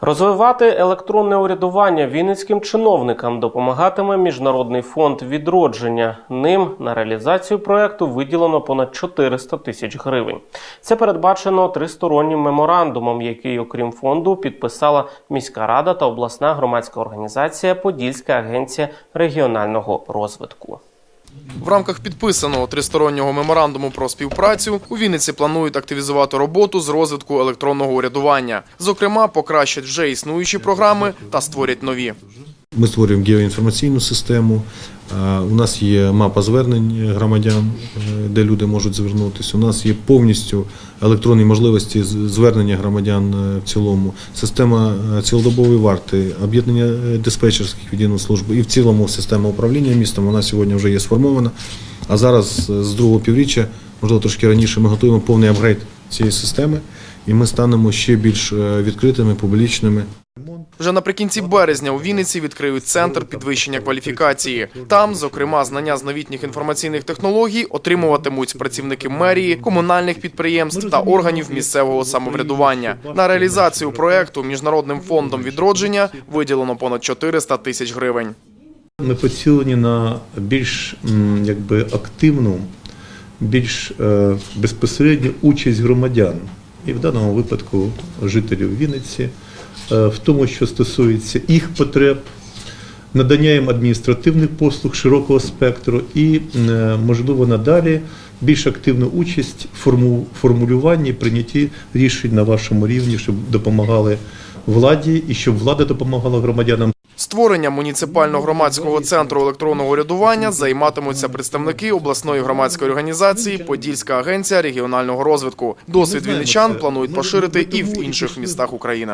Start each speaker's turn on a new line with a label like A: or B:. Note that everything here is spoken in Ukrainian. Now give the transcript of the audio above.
A: Розвивати електронне урядування вінницьким чиновникам допомагатиме Міжнародний фонд відродження. Ним на реалізацію проекту виділено понад 400 тисяч гривень. Це передбачено тристороннім меморандумом, який, окрім фонду, підписала міська рада та обласна громадська організація Подільська агенція регіонального розвитку.
B: В рамках підписаного тристороннього меморандуму про співпрацю у Вінниці планують активізувати роботу з розвитку електронного урядування. Зокрема, покращать вже існуючі програми та створять нові.
C: Ми створюємо геоінформаційну систему. Е, У нас є мапа звернень громадян, е, де люди можуть звернутися. У нас є повністю електронні можливості звернення громадян е, в цілому, система цілодобової варти, об'єднання диспетчерських відділів служби і в цілому система управління містом. Вона сьогодні вже є сформована. А зараз з другого півріччя, можливо, трошки раніше, ми готуємо повний апгрейд цієї системи, і ми станемо ще більш відкритими, публічними.
B: Вже наприкінці березня у Вінниці відкриють центр підвищення кваліфікації. Там, зокрема, знання з новітніх інформаційних технологій отримуватимуть працівники мерії, комунальних підприємств та органів місцевого самоврядування. На реалізацію проекту міжнародним фондом відродження виділено понад 400 тисяч гривень.
D: Ми поцілені на більш якби, активну, більш е, безпосередню участь громадян, і в даному випадку жителів Вінниці, в тому, що стосується їх потреб, надання їм адміністративних послуг широкого спектру і, е, можливо, надалі більш активну участь в формулюванні, прийнятті рішень на вашому рівні, щоб допомагали владі і щоб влада допомагала громадянам.
B: Створенням муніципального громадського центру електронного урядування займатимуться представники обласної громадської організації Подільська агенція регіонального розвитку. Досвід вінничан планують поширити і в інших містах України.